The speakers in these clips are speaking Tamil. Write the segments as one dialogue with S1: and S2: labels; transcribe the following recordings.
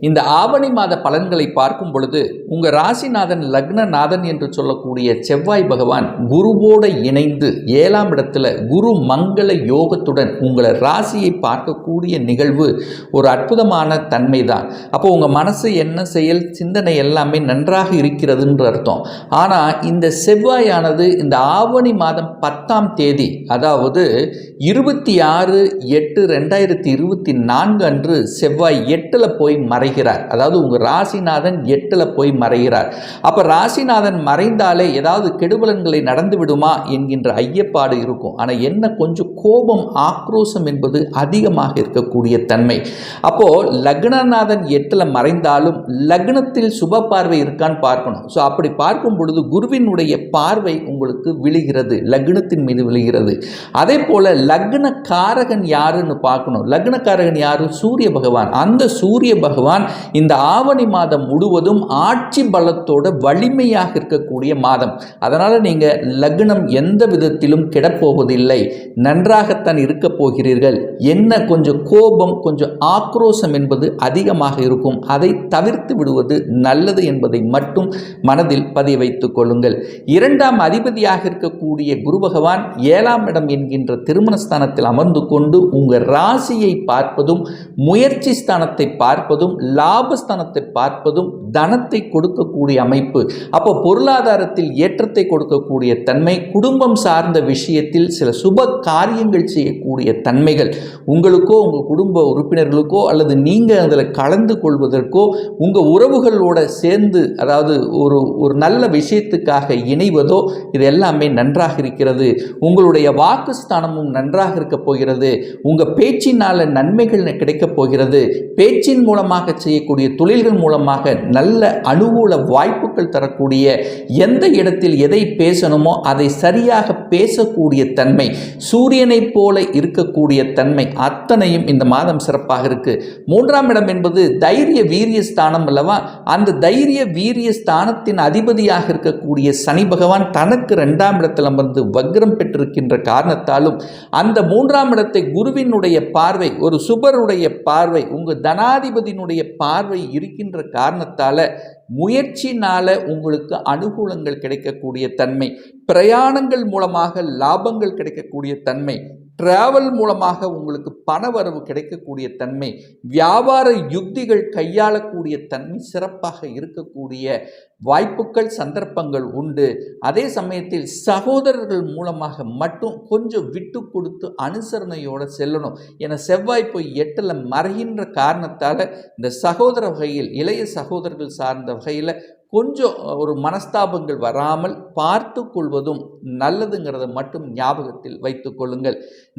S1: இந்த ஆவணி மாத பலன்களை பார்க்கும் பொழுது உங்க ராசிநாதன் லக்னநாதன் என்று சொல்லக்கூடிய செவ்வாய் பகவான் குருவோடு இணைந்து ஏழாம் இடத்துல குரு மங்கள யோகத்துடன் உங்களை ராசியை பார்க்கக்கூடிய நிகழ்வு ஒரு அற்புதமான தன்மை தான் அப்போ உங்க மனசு என்ன செயல் சிந்தனை எல்லாமே நன்றாக இருக்கிறதுன்ற அர்த்தம். ஆனால் இந்த செவ்வாயானது இந்த ஆவணி மாதம் பத்தாம் தேதி அதாவது இருபத்தி ஆறு எட்டு ரெண்டாயிரத்தி இருபத்தி நான்கு அன்று செவ்வாய் எட்டில் போய் மறைகிறார். அதாவது உங்கள் ராசிநாதன் எட்டில் போய் மறைகிறார். அப்போ ராசிநாதன் மறைந்தாலே ஏதாவது கெடுபலன்களை நடந்து விடுமா என்கின்ற ஐயப்பாடு இருக்கும். ஆனால் என்ன கொஞ்சம் கோபம் ஆக்ரோஷம் என்பது அதிகமாக இருக்கக்கூடிய தன்மை. அப்போது லக்னநாதன் எட்டில் மறைந்தாலும் லக்னத்தில் சுப பார்வை இருக்கான்னு பார்க்கணும். ஸோ அப்படி பார்க்கும் பொழுது குருவினுடைய பார்வை உங்களுக்கு விழுகிறது. லக்னத்தின் மீது விழுகிறது. அதே போல் லக்ன காரகன் யாருன்னு பார்க்கணும். லக்னக்காரகன் யாரு? சூரிய பகவான். அந்த சூரிய பகவான் இந்த ஆவணி மாதம் முழுவதும் ஆட்சி பலத்தோட வலிமையாக இருக்கக்கூடிய மாதம். அதனால் நீங்கள் லக்னம் எந்த விதத்திலும் கிடப்போவதில்லை. நன்றாகத்தான் இருக்க போகிறீர்கள். என்ன கொஞ்சம் கோபம் கொஞ்சம் ஆக்ரோஷம் என்பது அதிகமாக இருக்கும். அதை தவிர்த்து விடுவது நல்லது என்பதை மட்டும் மனதில் பதிய வைத்துக் கொள்ளுங்கள். இரண்டாம் அதிபதியாக இருக்கக்கூடிய குரு பகவான் ஏழாம் இடம் என்கின்ற திருமணஸ்தானத்தில் அமர்ந்து கொண்டு உங்கள் ராசியை பார்ப்பதும் முயற்சி ஸ்தானத்தை பார்ப்பதும் லாபஸ்தானத்தை பார்ப்பதும் தனத்தை கொடுக்கக்கூடிய அமைப்பு. அப்போ பொருளாதாரத்தில் ஏற்றத்தை கொடுக்கக்கூடிய தன்மை குடும்பம் சார்ந்த விஷயத்தில் சில சுப காரியங்கள் செய்யக்கூடிய தன்மைகள். உங்களுக்கோ உங்கள் குடும்ப உறுப்பினர்களுக்கோ அல்லது நீங்கள் அதில் கலந்து கொள்வதற்கோ உங்கள் உறவுகளோட சேர்ந்து அதாவது ஒரு ஒரு நல்ல விஷயத்துக்காக இணைவதோ இது எல்லாமே நன்றாக இருக்கிறது. உங்களுடைய வாக்குஸ்தானமும் நன்றாக இருக்க போகிறது. உங்கள் பேச்சினால் நன்மைகள் கிடைக்கப் போகிறது. பேச்சின் மூலமாக செய்யக்கூடிய தொழில்கள் மூலமாக நல்ல அனுகூல வாய்ப்புகள் தரக்கூடிய எந்த இடத்தில் எதை பேசணுமோ அதை சரியாக பேசக்கூடிய தன்மை சூரியனைப் போல இருக்கக்கூடிய தன்மை அத்தனையும் இந்த மாதம் சிறப்பாக இருக்குது மூன்றாம் இடம் என்பது தைரிய வீரிய ஸ்தானம் அல்லவா? அந்த தைரிய வீரிய ஸ்தானத்தின் அதிபதியாக இருக்கக்கூடிய சனி பகவான் தனக்கு ரெண்டாம் இடத்தில் அமர்ந்து வக்ரம் பெற்றிருக்கின்ற காரணத்தாலும் அந்த மூன்றாம் இடத்தை குருவினுடைய பார்வை ஒரு சுபருடைய பார்வை உங்கள் தனாதிபதியினுடைய பார்வை இருக்கின்ற காரணத்தால் முயற்சினால உங்களுக்கு அனுகூலங்கள் கிடைக்கக்கூடிய தன்மை பிரயாணங்கள் மூலமாக லாபங்கள் கிடைக்கக்கூடிய தன்மை டிராவல் மூலமாக உங்களுக்கு பண வரவு கிடைக்கக்கூடிய தன்மை வியாபார யுக்திகள் கையாளக்கூடிய தன்மை சிறப்பாக இருக்கக்கூடிய வாய்ப்புகள் சந்தர்ப்பங்கள் உண்டு. அதே சமயத்தில் சகோதரர்கள் மூலமாக மட்டும் கொஞ்சம் விட்டு கொடுத்து அனுசரணையோடு செல்லணும். என செவ்வாய் போய் எட்டில் மறைகின்ற காரணத்தால் இந்த சகோதர வகையில் இளைய சகோதரர்கள் சார்ந்த வகையில் கொஞ்சம் ஒரு மனஸ்தாபங்கள் வராமல் பார்த்து கொள்வதும் நல்லதுங்கிறத மட்டும் ஞாபகத்தில் வைத்து கொள்ளுங்கள்.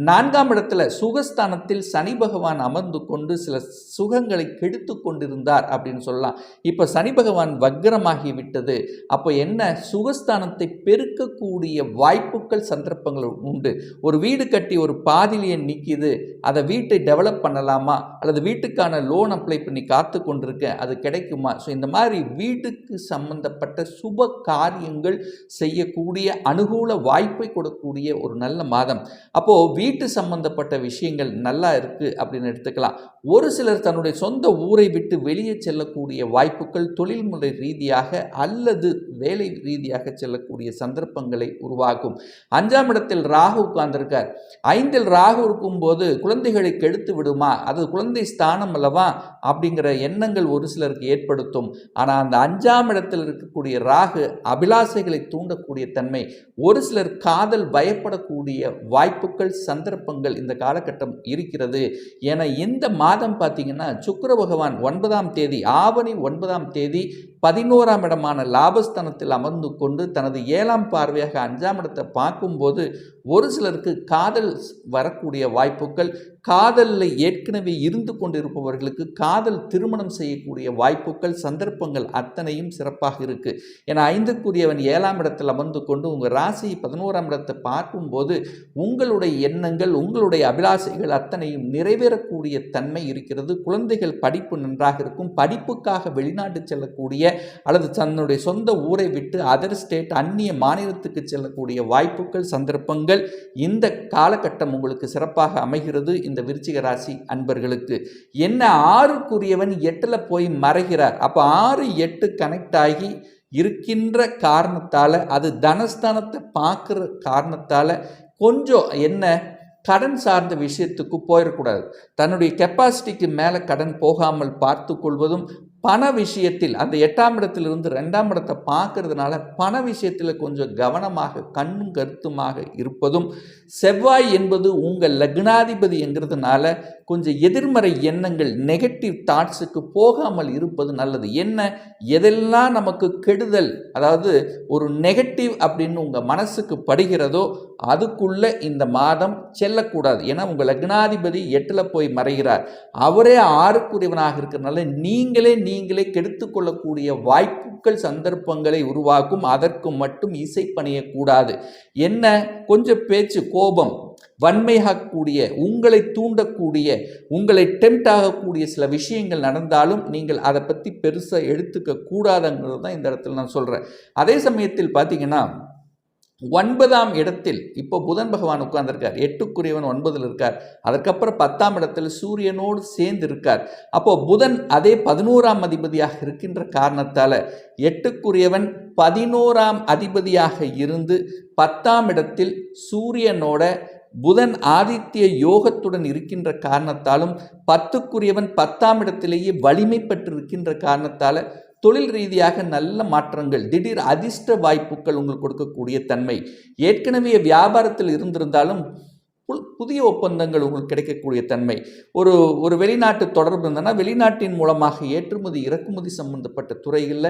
S1: நான்காம் இடத்துல சுகஸ்தானத்தில் சனி பகவான் அமர்ந்து கொண்டு சில சுகங்களை கெடுத்து கொண்டிருந்தார் அப்படின்னு சொல்லலாம். இப்போ சனி பகவான் வக்ரமாகி விட்டது. அப்போ என்ன? சுகஸ்தானத்தை பெருக்கக்கூடிய வாய்ப்புகள் சந்தர்ப்பங்கள் உண்டு. ஒரு வீடு கட்டி ஒரு பாதிலியை நிற்கிது அதை வீட்டை டெவலப் பண்ணலாமா? அல்லது வீட்டுக்கான லோன் அப்ளை பண்ணி காத்து கொண்டிருக்கேன். அது கிடைக்குமா? ஸோ இந்த மாதிரி வீட்டுக்கு சம்பந்தப்பட்ட சுப காரியங்கள் செய்யக்கூடிய அனுகூல வாய்ப்பை கொடுக்கக்கூடிய ஒரு நல்ல மாதம். அப்போது வீட்டு சம்பந்தப்பட்ட விஷயங்கள் நல்லா இருக்குது அப்படின்னு எடுத்துக்கலாம். ஒரு சிலர் தன்னுடைய சொந்த ஊரை விட்டு வெளியே செல்லக்கூடிய வாய்ப்புகள் தொழில்முறை ரீதியாக அல்லது வேலை ரீதியாக செல்லக்கூடிய சந்தர்ப்பங்களை உருவாக்கும். அஞ்சாம் இடத்தில் ராகு உட்கார்ந்திருக்கார். ஐந்தில் ராகு இருக்கும்போது குழந்தைகளை கெடுத்து விடுமா? அது குழந்தை ஸ்தானம் அல்லவா? அப்படிங்கிற எண்ணங்கள் ஒரு சிலருக்கு ஏற்படுத்தும். ஆனால் அந்த அஞ்சாம் இடத்தில் இருக்கக்கூடிய ராகு அபிலாசைகளை தூண்டக்கூடிய தன்மை ஒரு சிலர் காதல் பயப்படக்கூடிய வாய்ப்புகள் சந்தர்ப்பங்கள் இந்த காலகட்டம் இருக்கிறது. என இந்த மாதம் பார்த்தீங்கன்னா சுக்கர பகவான் ஒன்பதாம் தேதி ஆவணி ஒன்பதாம் தேதி பதினோராம் இடமான லாபஸ்தனத்தில் அமர்ந்து கொண்டு தனது ஏழாம் பார்வையாக அஞ்சாம் இடத்தை பார்க்கும்போது ஒரு சிலருக்கு காதல் வரக்கூடிய வாய்ப்புகள் காதலில் ஏற்கனவே இருந்து கொண்டிருப்பவர்களுக்கு காதல் திருமணம் செய்யக்கூடிய வாய்ப்புகள் சந்தர்ப்பங்கள் அத்தனையும் சிறப்பாக இருக்குது ஏன்னா ஐந்துக்குரியவன் ஏழாம் இடத்தில் அமர்ந்து கொண்டு உங்கள் ராசி பதினோராம் இடத்தை பார்க்கும்போது உங்களுடைய எண்ணங்கள் உங்களுடைய அபிலாசைகள் அத்தனையும் நிறைவேறக்கூடிய தன்மை இருக்கிறது. குழந்தைகள் படிப்பு நன்றாக இருக்கும். படிப்புக்காக வெளிநாட்டு செல்லக்கூடிய அல்லது தன்னுடைய சொந்த ஊரை விட்டு அதர் ஸ்டேட் அந்நிய மாநிலத்துக்கு செல்லக்கூடிய வாய்ப்புகள் சந்தர்ப்பங்கள் இந்த காலகட்டம் உங்களுக்கு சிறப்பாக அமைகிறது இந்த விருச்சிக ராசி அன்பர்களுக்கு. என்ன ஆறுக்குரியவன் எட்டில் போய் மறைகிறார். அப்போ ஆறு எட்டு கனெக்ட் ஆகி இருக்கின்ற காரணத்தால் அது தனஸ்தானத்தை பார்க்குற காரணத்தால் கொஞ்சம் என்ன கடன் சார்ந்த விஷயத்துக்கு போயிடக்கூடாது. தன்னுடைய கெப்பாசிட்டிக்கு மேலே கடன் போகாமல் பார்த்து கொள்வதும் பண விஷயத்தில் அந்த எட்டாம் இடத்திலிருந்து ரெண்டாம் இடத்தை பார்க்கறதுனால பண விஷயத்தில் கொஞ்சம் கவனமாக கண்ணும் கருத்துமாக இருப்பதும் செவ்வாய் என்பது உங்கள் லக்னாதிபதி என்கிறதுனால கொஞ்சம் எதிர்மறை எண்ணங்கள் நெகட்டிவ் தாட்ஸுக்கு போகாமல் இருப்பது நல்லது. என்ன? எதெல்லாம் நமக்கு கெடுதல் அதாவது ஒரு நெகட்டிவ் அப்படின்னு உங்கள் மனசுக்கு படுகிறதோ அதுக்குள்ளே இந்த மாதம் செல்லக்கூடாது. ஏன்னா உங்கள் லக்னாதிபதி எட்டில் போய் மறைகிறார். அவரே ஆறுக்குரியவனாக இருக்கிறனால நீங்களே நீங்களே கெடுத்து கொள்ளக்கூடிய வாய்ப்புகள் சந்தர்ப்பங்களை உருவாக்கும். அதற்கு மட்டும் இசை பணியக்கூடாது. என்ன? கொஞ்சம் பேச்சு கோபம். வன்மையாகக்கூடிய உங்களை தூண்டக்கூடிய உங்களை டெம்ட் ஆகக்கூடிய சில விஷயங்கள் நடந்தாலும் நீங்கள் அதை பற்றி பெருசாக எடுத்துக்க கூடாதுங்கிறது தான் இந்த இடத்துல நான் சொல்கிறேன் அதே சமயத்தில் பார்த்தீங்கன்னா ஒன்பதாம் இடத்தில் இப்போ புதன் பகவான் உட்கார்ந்துருக்கார். எட்டுக்குரியவன் ஒன்பதில் இருக்கார். அதற்கப்புறம் பத்தாம் இடத்தில் சூரியனோடு சேர்ந்து இருக்கார். அப்போ புதன் அதே பதினோராம் அதிபதியாக இருக்கின்ற காரணத்தால் எட்டுக்குரியவன் பதினோராம் அதிபதியாக இருந்து பத்தாம் இடத்தில் சூரியனோட புதன் ஆதித்ய யோகத்துடன் இருக்கின்ற காரணத்தாலும் பத்துக்குரியவன் பத்தாம் இடத்திலேயே வலிமை பெற்று இருக்கின்ற காரணத்தால் தொழில் ரீதியாக நல்ல மாற்றங்கள் திடீர் அதிர்ஷ்ட வாய்ப்புகள் உங்களுக்கு கொடுக்கக்கூடிய தன்மை. ஏற்கனவே வியாபாரத்தில் இருந்திருந்தாலும் புதிய ஒப்பந்தங்கள் உங்களுக்கு கிடைக்கக்கூடிய தன்மை. ஒரு ஒரு வெளிநாட்டு தொடர்பு இருந்ததுன்னா வெளிநாட்டின் மூலமாக ஏற்றுமதி இறக்குமதி சம்பந்தப்பட்ட துறைகளில்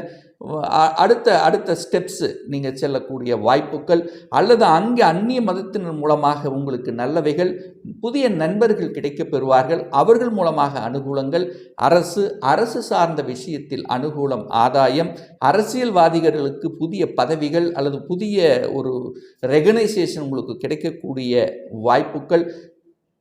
S1: அடுத்த அடுத்த ஸ்டெப்ஸு நீங்கள் செல்லக்கூடிய வாய்ப்புகள் அல்லது அங்கே அந்நிய மதத்தினர் மூலமாக உங்களுக்கு நல்லவைகள் புதிய நண்பர்கள் கிடைக்கப் பெறுவார்கள் அவர்கள் மூலமாக அனுகூலங்கள் அரசு அரசு சார்ந்த விஷயத்தில் அனுகூலம் ஆதாயம் அரசியல்வாதிகளுக்கு புதிய பதவிகள் அல்லது புதிய ஒரு ரெகனைசேஷன் உங்களுக்கு கிடைக்கக்கூடிய வாய்ப்பு வாய்ப்புகள்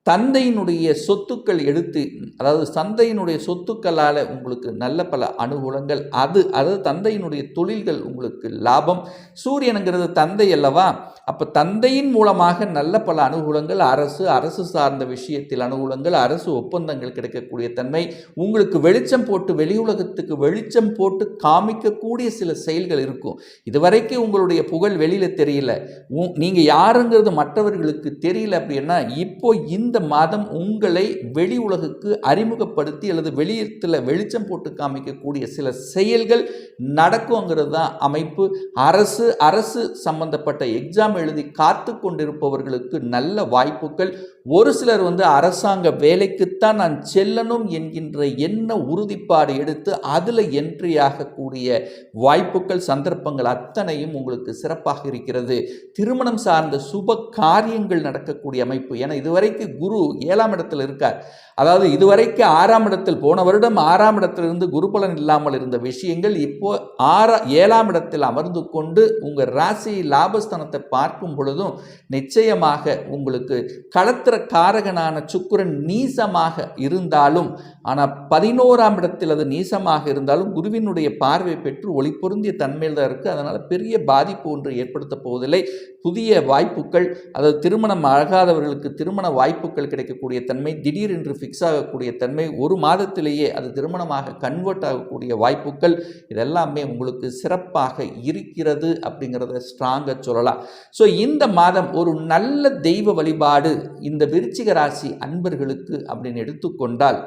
S1: தந்தையினுடைய சொத்துக்கள் எடுத்து அதாவது தந்தையினுடைய சொத்துக்களால் உங்களுக்கு நல்ல பல அனுகூலங்கள் அது அதாவது தந்தையினுடைய தொழில்கள் உங்களுக்கு லாபம். சூரியனுங்கிறது தந்தை அல்லவா? அப்போ தந்தையின் மூலமாக நல்ல பல அனுகூலங்கள் அரசு அரசு சார்ந்த விஷயத்தில் அனுகூலங்கள் அரசு ஒப்பந்தங்கள் கிடைக்கக்கூடிய தன்மை உங்களுக்கு வெளிச்சம் போட்டு வெளி உலகத்துக்கு வெளிச்சம் போட்டு காமிக்கக்கூடிய சில செயல்கள் இருக்கும். இதுவரைக்கும் உங்களுடைய புகழ் வெளியில் தெரியல. உ- யாருங்கிறது மற்றவர்களுக்கு தெரியல அப்படின்னா இப்போ இந்த மாதம் உங்களை வெளி உலகுக்கு அறிமுகப்படுத்தி அல்லது வெளியத்தில் வெளிச்சம் போட்டு காமிக்கக்கூடிய சில செயல்கள் நடக்குங்கிறது தான் அமைப்பு. அரசு அரசு சம்பந்தப்பட்ட எக்ஸாம் எழுதி காத்து கொண்டிருப்பவர்களுக்கு நல்ல வாய்ப்புகள். ஒரு சிலர் வந்து அரசாங்க வேலைக்குத்தான் நான் செல்லணும் என்கின்ற என்ன உறுதிப்பாடு எடுத்து அதில் என்ட்ரி ஆகக்கூடிய வாய்ப்புகள் சந்தர்ப்பங்கள் அத்தனையும் உங்களுக்கு சிறப்பாக இருக்கிறது. திருமணம் சார்ந்த சுப காரியங்கள் நடக்கக்கூடிய அமைப்பு. ஏன்னா இதுவரைக்கும் குரு ஏழாம் இடத்தில் இருக்கார். அதாவது இதுவரைக்கும் ஆறாம் இடத்தில் போன வருடம் ஆறாம் இடத்திலிருந்து குருபலன் இல்லாமல் இருந்த விஷயங்கள் இப்போ ஆறா ஏழாம் இடத்தில் அமர்ந்து கொண்டு உங்கள் ராசி லாபஸ்தானத்தை பார்க்கும் பொழுதும் நிச்சயமாக உங்களுக்கு களத்திர காரகனான சுக்கிரன் நீசமாக இருந்தாலும் ஆனால் பதினோராம் இடத்தில் அது நீசமாக இருந்தாலும் குருவினுடைய பார்வை பெற்று ஒளி பொருந்திய தன்மையில் தான் இருக்குது அதனால் பெரிய பாதிப்பு ஒன்று ஏற்படுத்த போவதில்லை. புதிய வாய்ப்புகள் அதாவது திருமணம் ஆகாதவர்களுக்கு திருமண வாய்ப்புகள் கிடைக்கக்கூடிய தன்மை திடீரென்று ஃபிக்ஸ் ஆகக்கூடிய தன்மை ஒரு மாதத்திலேயே அது திருமணமாக கன்வெர்ட் ஆகக்கூடிய வாய்ப்புகள் இதெல்லாமே உங்களுக்கு சிறப்பாக இருக்கிறது அப்படிங்கிறத ஸ்ட்ராங்காக சொல்லலாம். ஸோ இந்த மாதம் ஒரு நல்ல தெய்வ வழிபாடு இந்த விருச்சிக ராசி அன்பர்களுக்கு அப்படின்னு எடுத்துக்கொண்டால்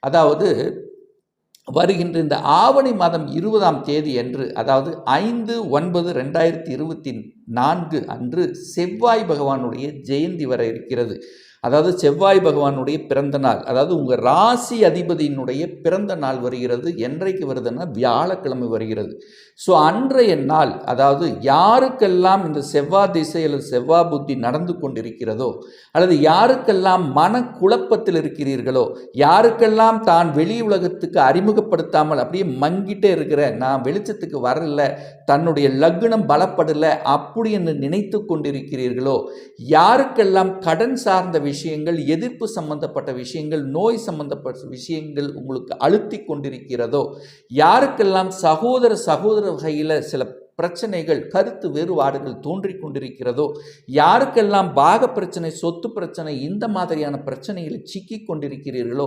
S1: அதாவது வருகின்ற இந்த ஆவணி மாதம் இருபதாம் தேதி அன்று அதாவது ஐந்து ஒன்பது ரெண்டாயிரத்தி இருபத்தி நான்கு அன்று செவ்வாய் பகவானுடைய ஜெயந்தி வர இருக்கிறது. அதாவது செவ்வாய் பகவானுடைய பிறந்த நாள் அதாவது உங்கள் ராசி அதிபதியினுடைய பிறந்த நாள் வருகிறது என்றைக்கு வருதுன்னா வியாழக்கிழமை வருகிறது. ஸோ அன்றைய நாள் அதாவது யாருக்கெல்லாம் இந்த செவ்வாய் திசை அல்லது செவ்வாய் புத்தி நடந்து கொண்டிருக்கிறதோ அல்லது யாருக்கெல்லாம் மனக்குழப்பத்தில் இருக்கிறீர்களோ யாருக்கெல்லாம் தான் வெளி உலகத்துக்கு அறிமுகப்படுத்தாமல் அப்படியே மங்கிட்டே இருக்கிற நான் வெளிச்சத்துக்கு வரல தன்னுடைய லக்னம் பலப்படலை அப்படி என்று நினைத்து கொண்டிருக்கிறீர்களோ யாருக்கெல்லாம் கடன் சார்ந்த விஷயம் விஷயங்கள் எதிர்ப்பு சம்பந்தப்பட்ட விஷயங்கள் நோய் சம்பந்தப்பட்ட விஷயங்கள் உங்களுக்கு அழுத்தி கொண்டிருக்கிறதோ யாருக்கெல்லாம் சகோதர சகோதர வகையில் சில பிரச்சனைகள் கருத்து வேறுபாடுகள் தோன்றி கொண்டிருக்கிறதோ யாருக்கெல்லாம் பாக பிரச்சனை சொத்து பிரச்சனை இந்த மாதிரியான பிரச்சனையில் சிக்கி கொண்டிருக்கிறீர்களோ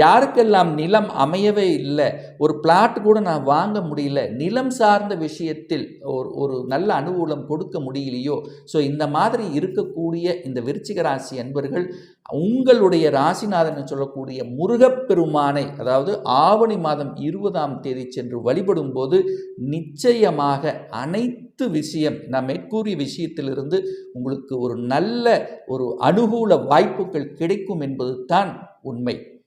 S1: யாருக்கெல்லாம் நிலம் அமையவே இல்லை ஒரு பிளாட் கூட நான் வாங்க முடியல நிலம் சார்ந்த விஷயத்தில் ஒரு ஒரு நல்ல அனுகூலம் கொடுக்க முடியலையோ ஸோ இந்த மாதிரி இருக்கக்கூடிய இந்த விருச்சிக ராசி அன்பர்கள் உங்களுடைய ராசிநாதன் சொல்லக்கூடிய முருகப்பெருமானை அதாவது ஆவணி மாதம் இருபதாம் தேதி சென்று வழிபடும் போது நிச்சயமாக அனைத்து விஷயம் நான் மேற்கூறிய விஷயத்திலிருந்து உங்களுக்கு ஒரு நல்ல ஒரு அனுகூல வாய்ப்புகள் கிடைக்கும் என்பது தான் உண்மை.